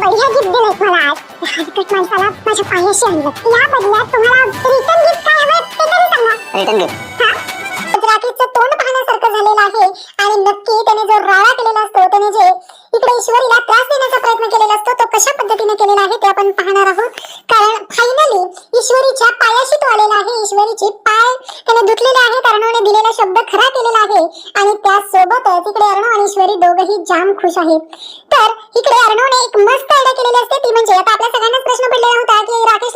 बढिया गिफ्ट दिलंय मला आज. हलकट माणसाला माझ्या पायाशी आणलं. या बदल्यात तुम्हाला रिटर्न गिफ्ट काय हवं ते तरी सांगा. रिटर्न गिफ्ट हा? तोंड पाहण्यासारखं झालेलं आहे. आणि नक्की त्याने जो राळा केलेला असतो त्याने जे इकडे ईश्वरीला त्रास देण्याचा प्रयत्न केलेला असतो तो कशा पद्धतीने केलेला आहे ते आपण पाहणार आहोत. कारण फायनली ईश्वरीच्या पायाशी तो आलेला आहे. ईश्वरीची पाय त्याने धुतलेले आहेत अर्णवने दिलेला शब्द खरा केलेला आहे. आणि त्यासोबतच इकडे अर्णव आणि ईश्वरी दोघही जाम खुश आहेत. तर इकडे अर्णवने एक मस्त आयडिया केलेली असते. ती म्हणजे आता आपल्या सगळ्यांनाच प्रश्न पडलेला होता की राकेश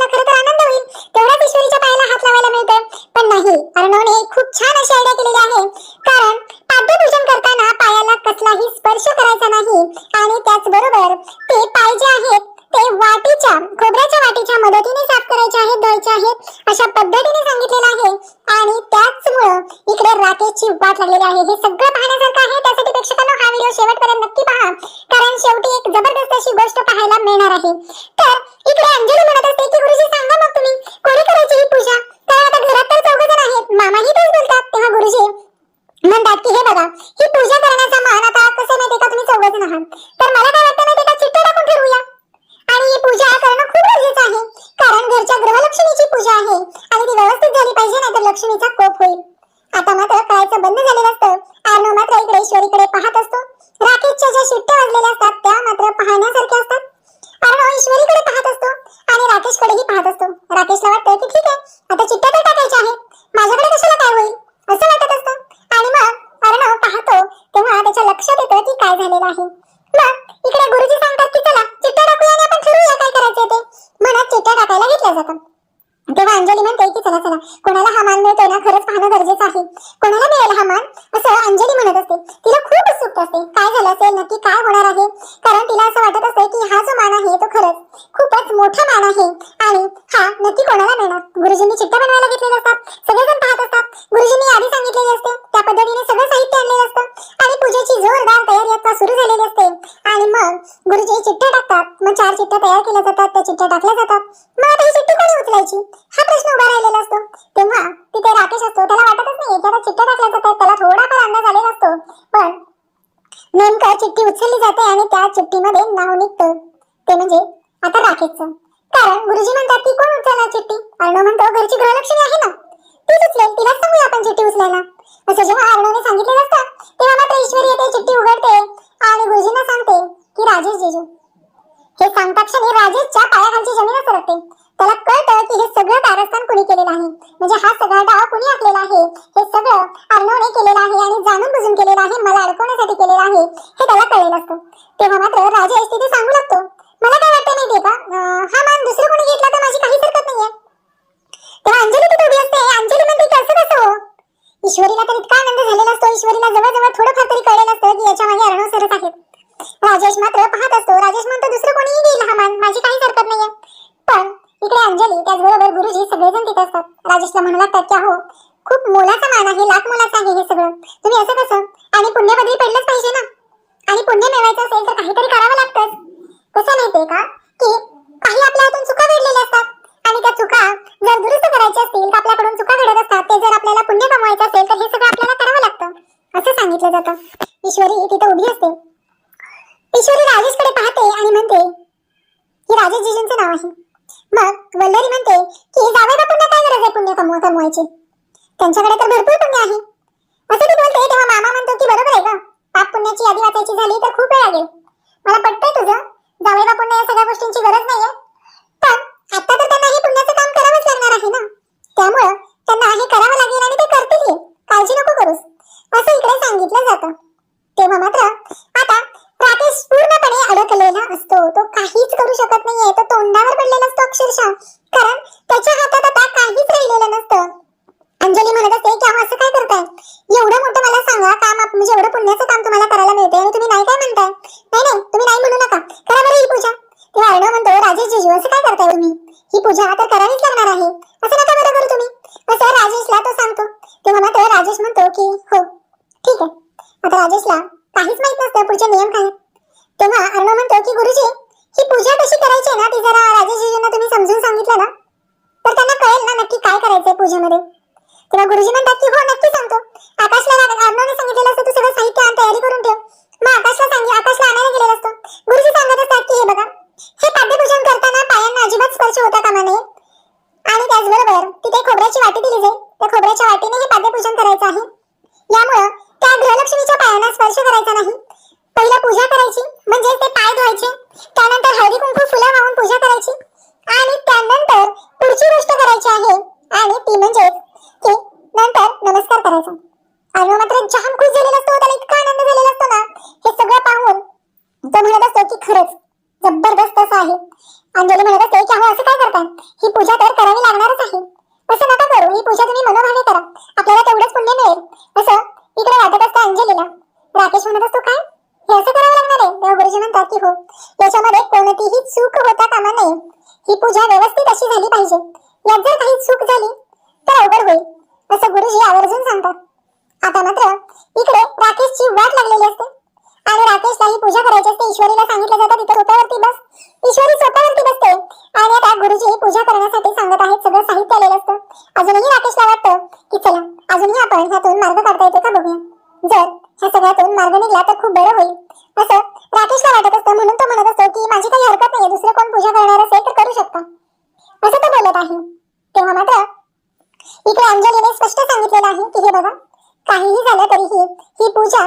जातात टाकल्या जातात. मग आता ही चिठ्ठी कोणी उचलायची? हा प्रश्न उभा राहिलेला असतो. तेव्हा तिथे राकेश असतो. त्याला वाटतच नाही की आता चिठ्ठ्या टाकल्या जातात त्याला थोडाफार अंदाज आलेला असतो. पण नेमकं चिठ्ठी उचलली जाते आणि त्या चिठ्ठीमध्ये नाव निघतं. ते म्हणजे आता राकेशचं. कारण गुरुजी म्हणतात की कोण उचलणार चिठ्ठी? अर्णव म्हणतो घरची गृहलक्ष्मी आहे ना. तीच उचलेल तिलाच सांगूया आपण चिठ्ठी उचलायला. असं जेव्हा अर्णवने सांगितलेलं असतं तेव्हा मात्र ईश्वरी येते चिठ्ठी उघडते आणि गुरुजींना सांगते की राजेश जीजू हे सांगता क्षणी राजेशच्या पायाखालची जमीन सरकते. त्याला कळतं की हे सगळं कारस्थान कुणी केलेलं आहे. म्हणजे हा सगळा डाव कुणी आखलेला आहे? हे सगळं अर्णवने केलेलं आहे आणि जाणून बुजून केलेलं आहे मला अडकवण्यासाठी केलेलं आहे हे त्याला कळलेलं असतं. तेव्हा मात्र राजेश तिथे सांगू लागतो. मला काय वाटतं माहितीये का? हा मान दुसरं कोणी घेतला तर माझी काही हरकत नाहीये. तेव्हा अंजली तिथे उभी असते. अंजली म्हणते की असं कसं हो? ईश्वरीला तर इतका आनंद झालेला असतो. ईश्वरीला जवळजवळ थोडंफार तरी कळलेलं असतं की याच्या मागे अर्णव सरच आहेत. राजेश मात्र पाहत असतो. राजेश म्हणतो दुसरं कोणीही घेईल हा मान माझी काहीच हरकत नाहीये. पण इकडे अंजली त्याचबरोबर गुरुजी सगळेजण तिथे असतात. राजेशला म्हणू लागतात की हो खूप मोलाचा मान आहे लाख मोलाचा आहे हे सगळं. तुम्ही असं कसं? आणि पुण्यपदरी पडलंच पाहिजे ना? आणि पुण्य मिळवायचं असेल तर काहीतरी करावं लागतंच. कसं माहितीये का? की काही आपल्या हातून चुका घडलेल्या असतात. आणि त्या चुका जर दुरुस्त करायच्या असतील तर आपल्याकडून चुका घडत असतात. ते जर आपल्याला पुण्य कमवायचं असेल तर हे सगळं आपल्याला करावं लागतं. असं सांगितलं जातं. ईश्वरी तिथं उभी असते. ईश्वरी राजेशकडे पाहते आणि म्हणते हे राजेश जीजूंचं नाव आहे. मग वल्लरी म्हणते की जावई पुण्य काय गरज आहे पुण्य कमवा कमवायची? त्यांच्याकडे तर भरपूर पुण्य आहे. असं ती बोलते तेव्हा मामा म्हणतो की बरोबर आहे का पाप पुण्याची यादी वाचायची झाली तर खूप वेळ लागेल. मला पटतंय तुझं जावई पुण्य या सगळ्या गोष्टींची गरज नाहीये पण आता तर त्यांना हे पुण्याचं काम करावंच लागणार आहे ना. त्यामुळं त्यांना हे करावं लागेल आणि ते करतील काळजी नको करूस. असं इकडे सांगितलं जातं. तेव्हा मात्र आता राकेश पूर्णपणे अडकलेला असतो. तो काहीच करू शकत नाहीये. तो तोंडावर पडलेला असतो अक्षरशः कारण त्याच्या हातात आता काहीच राहिलेलं नसतं अंजली म्हणत असते की अहो असं काय करताय एवढं मोठं मला सांगा काम आप- म्हणजे एवढं पुण्याचं काम तुम्हाला करायला मिळते आणि तुम्ही नाही काय म्हणताय नाही नाही तुम्ही नाही म्हणू नका करा बरं ही पूजा तेव्हा अर्णव म्हणतो राजेश जीजू असं काय करताय तुम्ही ही पूजा तर करावीच लागणार आहे असं नका बरं करू तुम्ही असं राजेशला तो सांगतो तेव्हा मात्र राजेश म्हणतो की हो ठीक आहे आता राजेशला काहीच माहीत नसतं पुढचे नियम काय आहेत. तेव्हा अर्णव म्हणतो की गुरुजी ही पूजा कशी करायची आहे ना ती जरा राजेश जीजूंना तुम्ही समजून सांगितलं ना तर त्यांना कळेल ना नक्की काय करायचंय पूजेमध्ये तेव्हा गुरुजी म्हणतात की हो नक्की सांगतो आकाशला अर्णवने सांगितलेलं असतं तू सगळं साहित्य आण तयारी करून ठेव मग आकाशला सांगे आकाशला आणायला गेलेलं असतं गुरुजी सांगत असतात की हे बघा व्हायचे त्यानंतर हळदी कुंकू फुलं वाहून पूजा करायची आणि त्यानंतर पुढची गोष्ट करायची आहे आणि ती म्हणजे की नंतर नमस्कार करायचा आणि मात्र जाम खुश झालेला असतो त्याला इतका आनंद झालेला असतो ना हे सगळं पाहून तो म्हणत असतो की खरंच जबरदस्त असं आहे अंजली म्हणत असते की अहो असं काय करताय ही पूजा तर करावी लागणारच आहे असं नका करू ही पूजा तुम्ही मनोभावे करा आपल्याला तेवढंच पुण्य मिळेल असं इकडे वाटत असतं अंजलीला राकेश म्हणत असतो काय हे असं करावं लागणार आहे तेव्हा गुरुजी म्हणतात की हो याच्यामध्ये कोणतीही चूक होता कामा नये ही पूजा व्यवस्थित पाहिजे. यात जर काही चूक झाली तर अवघड होईल असं गुरुजी आवर्जून सांगतात. आता मात्र इकडे राकेशची वाट लागलेली असते. आणि राकेशला ही पूजा करायची असते ईश्वरीला सांगितलं जातं तिथे सोप्यावरती बस. ईश्वरी स्वतःवरती बसते. आणि आता गुरुजी ही पूजा करण्यासाठी सांगत आहेत सगळं साहित्य आलेलं असतं. अजूनही राकेशला वाटतं की चला अजूनही आपण ह्यातून मार्ग काढता येतो का बघूया. जर ह्या सगळ्यातून मार्ग निघला तर खूप बरं होईल. असं राकेशला वाटत असतं म्हणून तो म्हणत असतो की माझी काही हरकत नाही दुसरं कोण पूजा करणार असेल तर करू शकता. असं तो बोलत आहे. तेव्हा मात्र इकडे अंजलीने स्पष्ट सांगितलेलं आहे की हे बघा काहीही झालं तरीही ही पूजा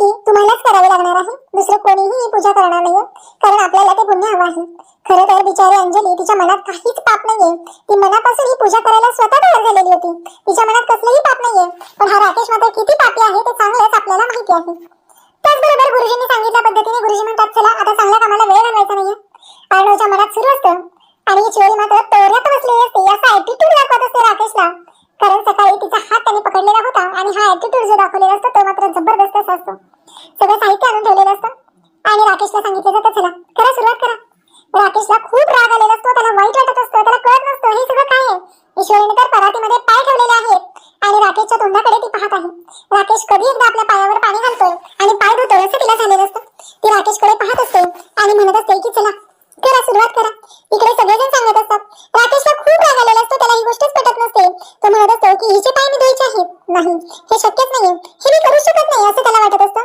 ही तुम्हालाच करावी लागणार आहे. दुसरं कोणीही ही पूजा करणार नाहीये. कारण आपल्याला ते पुण्य हवं आहे. खरं तर बिचारी अंजली तिच्या मनात काहीच पाप नाहीये. ती मनापासून ही पूजा करायला स्वतः तयार झालेली होती. तिच्या मनात कसलंही पाप नाहीये. पण हा राकेश मात्र किती पापी आहे ते चांगलंच आपल्याला माहिती आहे. त्याचबरोबर गुरुजींनी सांगितल्या पद्धतीने गुरुजी म्हणतात चला आता चांगल्या कामाला वेळ घालवायचा नाहीये. अर्णवच्या मनात सुरू असतं. आणि ही चोरी मात्र तोऱ्यात बसलेली असते. असा ऍटिट्यूड दाखवत असते राकेशला. कारण सकाळी तिचा हात त्याने पकडलेला होता आणि हा ऍटिट्यूड जो दाखवलेला असतो तो मात्र जबरदस्त असा असतो. सगळं साहित्य आणून ठेवलेलं असतं. आणि राकेशला सांगितलं जातं चला करा सुरुवात करा. राकेशला खूप राग आलेला असतो त्याला वाईट वाटत असतं त्याला कळत नसतं हे सगळं काय आहे? ईश्वरीने तर परातीमध्ये पाय ठेवलेले आहेत. आणि राकेशच्या तोंडाकडे ती पाहत आहे. राकेश कधी एकदा आपल्या पायावर पाणी घालतोय आणि पाय धुतोय असं तिला झालेलं असतं. ती राकेशकडे पाहत असते आणि म्हणत असते की चला करा सुरुवात करा. इकडे सगळेजण सांगत असतात राकेशला खूप राग आलेला असतो त्याला ही गोष्टच पटत नसते. तो म्हणत असतो की हिचे पाय मी धुवायचे आहेत. नाही हे शक्यच नाहीये. हे मी करू शकत नाही असं त्याला वाटत असतं.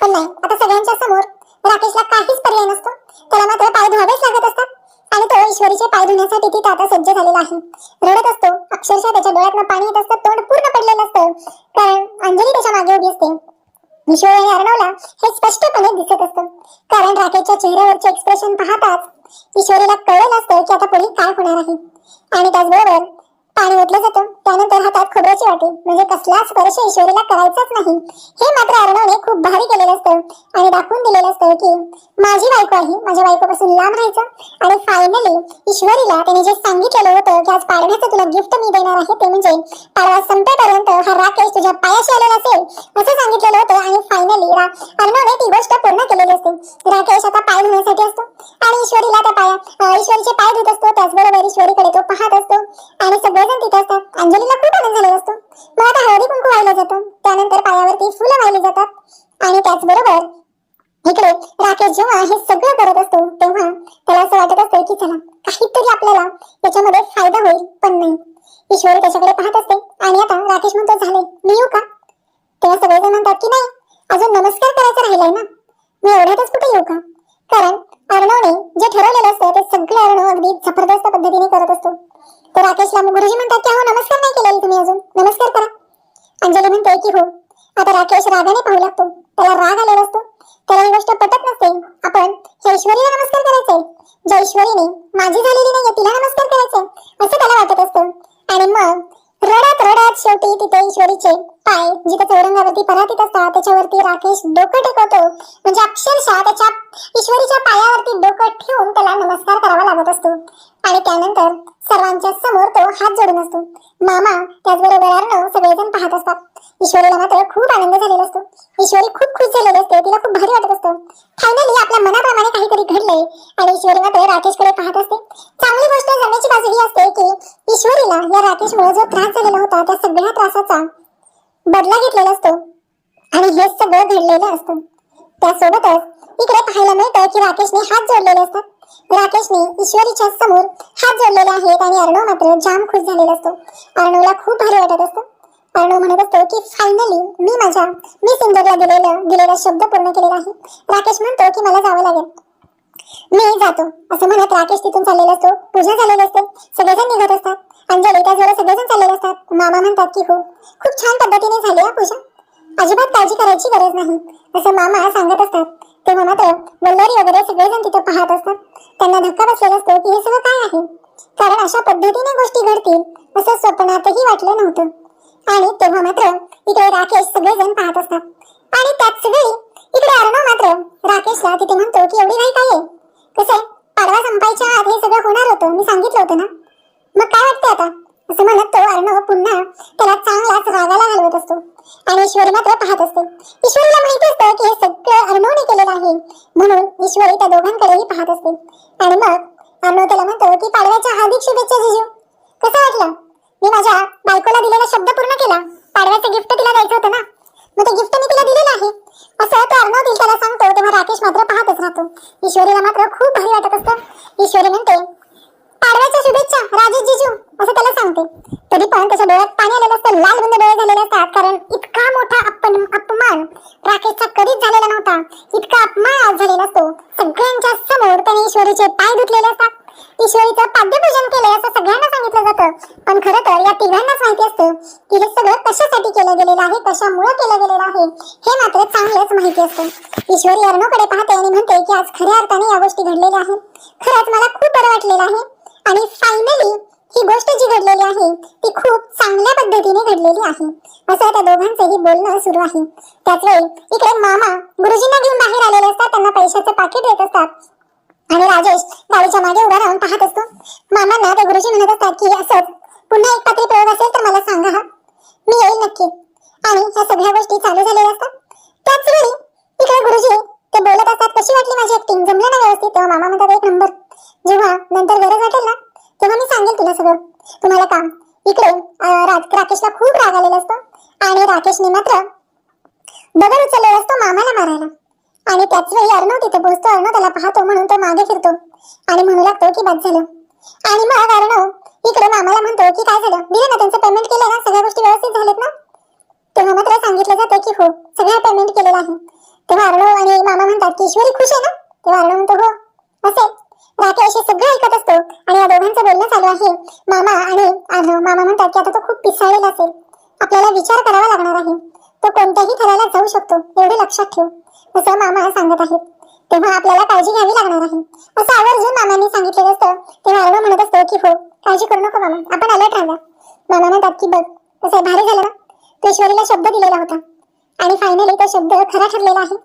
पण नाही आता सगळ्यांच्या समोर राकेशला काहीच पर्याय नसतो. त्याला मात्र पाय धुवावेच लागत असतात. आणि तो ईश्वरीचे पाय धुण्यासाठी तिथे आता सज्ज झालेला आहे. रडत असतो. अक्षरशः त्याच्या डोळ्यातनं पाणी येत असतं. तोंड पूर्ण पडलेलं असतं. कारण अंजली त्याच्यामागे उभी असते. ईश्वर आणि अर्णवला हे स्पष्टपणे दिसत असतं. कारण राकेशच्या चेहऱ्यावरचे एक्सप्रेशन पाहताच ईश्वरीला कळलं असतं की आता पुढे काय होणार आहे. आणि त्याचबरोबर पाणी ओतलं जातं. त्यानंतर हातात खोबऱ्याची वाटी. म्हणजे कसला स्पर्श ईश्वरीला करायचाच नाही. हे मात्र अर्णवने खूप भारी केलेलं असतं. आणि दाखवून दिलेलं असतं की माझी बायको आहे. माझ्या बायकोपासून लांब राहायचं. आणि फायनली ईश्वरीला त्याने जे सांगितलेलं होतं की आज पाडव्याचं तुला गिफ्ट मी देणार आहे ते म्हणजे पाडवा संपेपर्यंत हा राकेश तुझ्या पायाशी आलेला असेल असं सांगितलेलं होतं. आणि फायनली अर्णवने ती गोष्ट पूर्ण केलेली असते. राकेश आता पाय धुण्यासाठी असतो. आणि ईश्वरीला त्या पाया ईश्वरीचे पाय धुत असतो. त्याचबरोबर ईश्वरीकडे तो पाहत असतो. आणि सगळं सगळेजण तिथे असतात अंजलीला खूप आनंद झालेला असतो. मग आता हळदी कुंकू वाहिलं जातं. त्यानंतर पायावरती फुलं वाहिली जातात. आणि त्याचबरोबर इकडे राकेश जेव्हा हे सगळं करत असतो तेव्हा त्याला असं वाटत असतं की चला काहीतरी आपल्याला याच्यामध्ये फायदा होईल पण नाही. ईश्वरी त्याच्याकडे पाहत असते. आणि आता राकेश म्हणतो झाले मी येऊ का? तेव्हा सगळेजण म्हणतात की नाही अजून नमस्कार करायचा राहिलाय ना? मी एवढ्यातच कुठे येऊ का? कारण अर्णवने जे ठरवलेलं असतं ते सगळे अर्णव अगदी जबरदस्त पद्धतीने करत असतो. तर राकेशला गुरुजी म्हणतात की हो नमस्कार नाही केलेले तुम्ही अजून. नमस्कार करा. अंजली म्हणते की हो आता राकेश रागाने पाहू लागतो. त्याला राग आलेला असतो. त्याला ही गोष्ट पटत नसते. आपण ह्या ईश्वरीला नमस्कार करायचंय. ज्या ईश्वरीने माझी झालेली नाही तिला नमस्कार करायचंय. असं त्याला वाटत असतं. आणि मग रडत रडत शेवटी तिथे ईश्वरीचे पाय जिथे चौरंगावरती परातीत असतात त्याच्यावरती राकेश डोकं टेकवतो. म्हणजे अक्षरशः त्याच्या ईश्वरीच्या पायावरती डोकं ठेवून त्याला नमस्कार करावा लागत असतो. आणि त्यानंतर सर्वांच्या समोर तो हात जोडून असतो. मामा त्याचबरोबर अर्णव सगळेजण पाहत असतात. ईश्वरीला मात्र खूप आनंद झालेला असतो. ईश्वरी खूप खुश झालेली असते तिला खूप भारी वाटत असतं. फायनली आपल्या मनाप्रमाणे काहीतरी घडलंय आणि ईश्वरी मात्र राकेशकडे पाहत असते. चांगली गोष्ट जमण्याची बाजू ही असते की ईश्वरीला या राकेशमुळे जो त्रास झालेला होता त्या सगळ्या त्रासाचा बदला घेतलेला असतो. आणि हे सगळं घडलेलं असतं. त्यासोबतच इकडे पाहायला मिळतं की राकेशने हात जोडलेले असतात. राकेशने ईश्वरीच्या समोर हात जोडलेले आहेत आणि अर्णव मात्र जाम खुश झालेला असतो. अर्णवला खूप भारी वाटत असतं. अर्णव म्हणत असतो की फायनली मी माझ्या मी सिंदरला दिलेलं दिलेला शब्द पूर्ण केलेला आहे. राकेश म्हणतो की मला जावं लागेल. मी जातो असं म्हणत राकेश तिथून चाललेला असतो. पूजा झालेली असते. सगळेजण निघत असतात. अंजली त्याचबरोबर सगळेजण चाललेले असतात. मामा म्हणतात की हो खूप छान पद्धतीने झाली हा पूजा. अजिबात काळजी करायची गरज नाही असं मामा सांगत असतात. तेव्हा मात्र वल्लरी वगैरे सगळेजण तिथे पाहत असतात. त्यांना धक्का बसलेला असतो की हे सगळं काय आहे? कारण अशा पद्धतीने गोष्टी घडतील असं स्वप्नातही वाटलं नव्हतं. आणि तेव्हा मात्र इकडे राकेश सगळेजण पाहत असतात. आणि त्याच वेळी इकडे अर्णव मात्र राकेशला तिथे म्हणतो की एवढी नाही काय कसं पाडवा संपायच्या आत हे सगळं होणार होतं मी सांगितलं होतं ना? मग काय वाटतं आता? असं म्हणत तो अर्णव पुन्हा त्याला चांगलाच रागाला घालवत असतो. आणि ईश्वरी मात्र पाहत असते. ईश्वरीला माहीत असतं की हे सगळं अर्णवने केलेलं आहे. म्हणून ईश्वरी त्या दोघांकडेही पाहत असते. आणि मग अर्णव त्याला म्हणतो की पाडव्याच्या हार्दिक शुभेच्छा जिजू कसं वाटलं? मी माझ्या बायकोला दिलेला शब्द पूर्ण केला. पाडव्याचं गिफ्ट तिला द्यायचं होतं ना. मग ते गिफ्ट मी तिला दिलेलं आहे. असं तो अर्णव त्याला सांगतो तेव्हा राकेश मात्र पाहतच राहतो. ईश्वरीला मात्र खूप भारी वाटत असतं. ईश्वरी म्हणते पाडव्याच्या शुभेच्छा राजेश जिजू असं त्याला सांगते. तरी पण त्याच्या डोळ्यात पाणी आलेलं असतं लाल बंद डोळे झालेले असतात. कारण इतका मोठा अपन अपमान राकेशचा कधीच झालेला नव्हता. इतका अपमान आज झालेला असतो. सगळ्यांच्या समोर त्याने ईश्वरीचे पाय धुतलेले असतात. ईश्वरीचं पाद्यपूजन केलंय असं सगळ्यांना सांगितलं जातं. पण खरं तर या तिघांनाच माहिती असतं की हे सगळं कशासाठी केलं गेलेलं आहे कशामुळे केलं गेलेलं आहे हे मात्र चांगलंच माहिती असतं. ईश्वरी अर्णवकडे पाहते आणि म्हणते की आज खऱ्या अर्थाने या गोष्टी घडलेल्या आहेत. खरंच मला खूप बरं वाटलेलं आहे. आणि फायनली ही गोष्ट जी घडलेली आहे ती खूप चांगल्या पद्धतीने घडलेली आहे. असं त्या दोघांचंही बोलणं सुरू आहे. त्याच वेळी इकडे मामा गुरुजींना घेऊन बाहेर आलेले असतात त्यांना पैशाचं पाकिट देत असतात. आणि राजेश गाडीच्या मागे उभा राहून पाहत असतो. मामांना ते गुरुजी म्हणत असतात की असंच पुन्हा एक पात्री प्रयोग असेल तर मला सांगा हा. मी येईल नक्की. आणि ह्या सगळ्या गोष्टी चालू झालेल्या असतात? त्याच वेळी इकडे गुरुजी ते बोलत असतात कशी वाटली माझी ऍक्टिंग जमलं ना व्यवस्थित? तेव्हा मामा म्हणतात एक नंबर. जेव्हा नंतर गरज वाटेल ना तेव्हा मी सांगेल तुला सगळं. तुम्हाला काम इकडे राकेशला खूप राग आलेला असतो. आणि राकेशने मात्र दगड उचललेला असतो मामाला मारायला. आणि त्याच वेळी अर्णव तिथे पोहोचतो अर्णव त्याला पाहतो म्हणून तो मागे फिरतो. आणि म्हणू लागतो की बाद झालं. आणि मग अर्णव इकडे मामाला म्हणतो की काय झालं? दिलं ना त्यांचं पेमेंट केलं ना? सगळ्या गोष्टी व्यवस्थित झाल्यात ना? तेव्हा मात्र सांगितलं जातं की हो सगळं पेमेंट केलेलं आहे. तेव्हा अर्णव आणि मामा म्हणतात की ईश्वरी खुश आहे ना? तेव्हा अर्णव म्हणतो हो असे. राकेश हे सगळं ऐकत असतो. आणि या दोघांचं बोलणं चालू आहे. मामा आणि अर्णव मामा म्हणतात की आता तो खूप पिसाळलेला असेल. आपल्याला विचार करावा लागणार आहे. तो कोणत्याही थराला जाऊ शकतो एवढे लक्षात ठेव. असं मामा सांगत आहेत. तेव्हा आपल्याला काळजी घ्यावी लागणार आहे. असं आवर्जून मामाने सांगितलेलं असतं. तेव्हा अर्णव म्हणत असतो की हो काळजी करू नको मामा. आपण अलर्ट राहूया मामा म्हणतात की बघ कसं भारी झालं ना? ईश्वरीला शब्द दिलेला होता. आणि फायनली तो शब्द खरा ठरलेला आहे.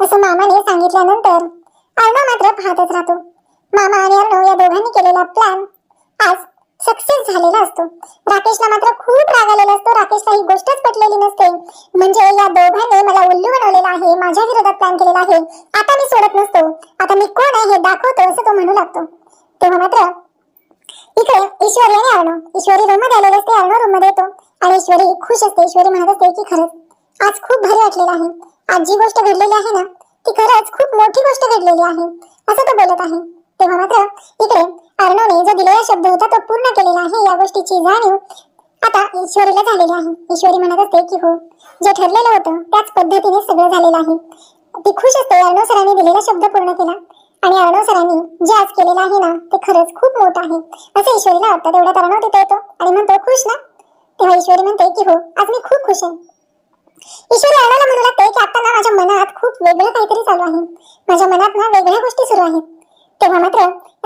असं मामाने सांगितल्यानंतर अर्णव मात्र पाहतच राहतो. मामा आणि अर्णव या दोघांनी केलेला प्लॅन आज सक्सेस झालेला असतो. राकेशला मात्र खूप राग आलेला असतो. राकेशला ही गोष्टच पटलेली नसते. म्हणजे या दोघांनी मला उल्लू बनवलेला आहे माझ्या विरोधात प्लॅन केलेला आहे. आता मी सोडत नसतो. आता मी कोण आहे हे दाखवतो असं तो म्हणू लागतो. तेव्हा मात्र इकडे ईश्वरी आणि अर्णव. ईश्वरी रूममध्ये आलेले असते अर्णव रूममध्ये येतो. आणि ईश्वरी खुश असते. ईश्वरी म्हणत असते की खरंच आज खूप भारी वाटलेलं आहे. आज जी गोष्ट घडलेली आहे ना ती खरंच खूप मोठी गोष्ट घडलेली आहे. असं तो बोलत आहे. तेव्हा मात्र इकडे अर्णवने जो दिलेला शब्द होता तो पूर्ण केलेला आहे या गोष्टीची जाणीव आता ईश्वरीला झालेली आहे. ईश्वरी म्हणत असते की हो जे ठरलेलं होतं त्याच पद्धतीने सगळं झालेलं आहे. ती खुश असते अर्णव सरांनी दिलेला शब्द पूर्ण केला. आणि अर्णव सरांनी जे आज केलेलं आहे ना ते खरंच खूप मोठं आहे. असं ईश्वरीला वाटतं. तेवढ्यात अर्णव तिथे येतो आणि म्हणतो खुश ना? तेव्हा ईश्वरी म्हणते की हो आज मी खूप खुश आहे. ईश्वरी अर्णवला म्हणू लागते की आता ना माझ्या मनात खूप वेगळं काहीतरी चालू आहे. माझ्या मनात ना वेगळ्या गोष्टी सुरू आहेत. तेव्हा मात्र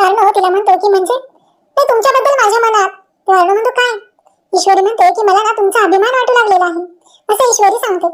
अर्णव हो तिला म्हणतो की म्हणजे? ते तुमच्याबद्दल माझ्या मनात तेव्हा अर्णव म्हणतो काय? ईश्वरी म्हणते की मला ना तुमचा अभिमान वाटू लागलेला आहे. असं ईश्वरी सांगते.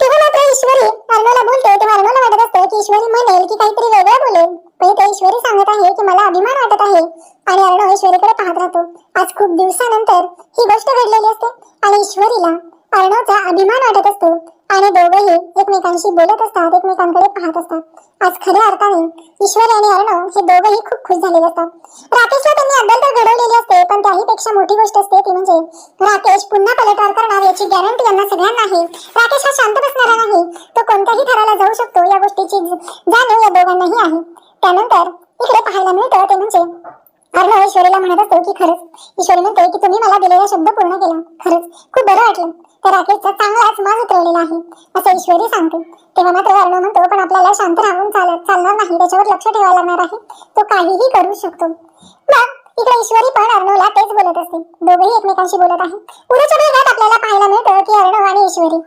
तेव्हा मात्र ईश्वरी अर्णवला बोलते तेव्हा अर्णवला वाटत असते की ईश्वरी म्हणेल की काहीतरी वेगळं बोलेल. पण ते ईश्वरी सांगत आहे की मला अभिमान वाटत आहे. आणि अर्णव ईश्वरीकडे पाहत राहतो. आज खूप दिवसानंतर ही गोष्ट घडलेली असते आणि ईश्वरीला अर्णवचा अभिमान वाटत असतो. आणि दोघेही एकमेकांशी बोलत असतात एकमेकांकडे पाहत असतात. आज खऱ्या अर्थाने ईश्वर आणि अर्णव हे दोघेही खूप खुश झालेले असतात. राकेशला त्यांनी अद्दल तर घडवलेली असते पण त्याही पेक्षा मोठी गोष्ट असते ती म्हणजे राकेश पुन्हा पलटवार करणार याची गॅरंटी यांना सगळ्यांना आहे. राकेश हा शांत बसणारा नाही तो कोणत्याही थराला जाऊ शकतो या गोष्टीची जाणीव या दोघांनाही आहे. त्यानंतर इकडे पाहायला मिळतं ते म्हणजे अर्णव ईश्वरीला म्हणत असतो की खरंच ईश्वरी म्हणते की तुम्ही मला दिलेला शब्द पूर्ण केला. खरंच खूप बरं वाटलं. तर राकेशचा चांगलाच माज उतरवलेला आहे. असं ईश्वरी सांगते. तेव्हा मात्र अर्णव म्हणतो पण आपल्याला शांत राहून चालत चालणार नाही. त्याच्यावर लक्ष ठेवायला लागणार आहे. तो काहीही करू शकतो. मग इकडे ईश्वरी पण अर्णवला तेच बोलत असते. दोघेही एकमेकांशी बोलत आहे. उद्याच्या भागात आपल्याला पाहायला मिळतं की अर्णव आणि ईश्वरी.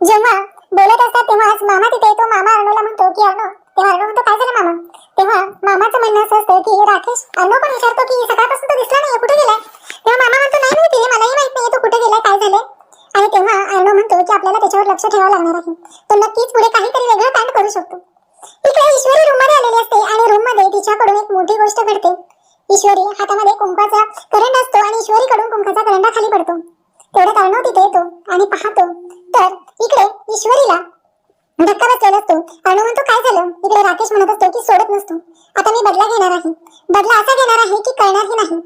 जेव्हा बोलत असतात तेव्हाच मामा तिथे तो मामा अर्णवला म्हणतो की अर्णव तेव्हा अर्णव म्हणतो काय झालं मामा? तेव्हा मामाचं म्हणणं असं असतं की राकेश अर्णव पण विचारतो की सकाळपासून तो दिसला नाही कुठे गेलाय? तेव्हा मामा म्हणतो नाही माहिती मलाही माहीत नाही तो कुठे गेलाय काय झालं आणि तेव्हा अर्णव म्हणतो की आपल्याला त्याच्यावर लक्ष ठेवावं लागणार आहे. तो नक्कीच पुढे काहीतरी वेगळं कांड करू शकतो. इकडे ईश्वरी रूममध्ये आलेली असते आणि रूममध्ये तिच्याकडून एक मोठी गोष्ट घडते. ईश्वरी हातामध्ये कुंकाचा करंड असतो आणि ईश्वरीकडून कुंकाचा करंडा खाली पडतो. तेवढ्यात अर्णव तिथे येतो आणि पाहतो. तर इकडे ईश्वरीला धक्का बसलेला असतो अनु म्हणतो काय झालं? इकडे राकेश म्हणत असतो की सोडत नसतो. आता मी बदला घेणार आहे. बदला असा घेणार आहे की कळणारही नाही.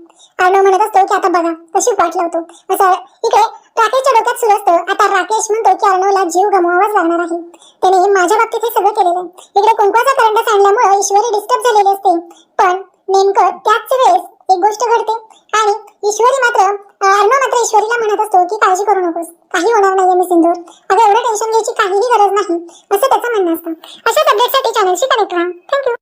अर्णव म्हणत असतो की आता बघा कशी वाट लावतो. असं इकडे राकेशच्या डोक्यात सुरू असतं. आता राकेश म्हणतो की अर्णवला जीव गमवावाच लागणार आहे. त्याने माझ्या बाबतीत हे सगळं केलेलं आहे. इकडे कुंकवाचा करंट सांडल्यामुळे ईश्वरी डिस्टर्ब झालेली असते. पण नेमकं त्याच वेळेस एक गोष्ट घडते. आणि ईश्वरी मात्र अर्णव मात्र ईश्वरीला म्हणत असतो की काळजी करू नकोस. काही होणार नाहीये मी सिंदूर अगं एवढं टेन्शन घ्यायची काहीही गरज नाही. असं त्याचं म्हणणं असतं. अशाच अपडेटसाठी चॅनलशी कनेक्ट राहा. थँक्यू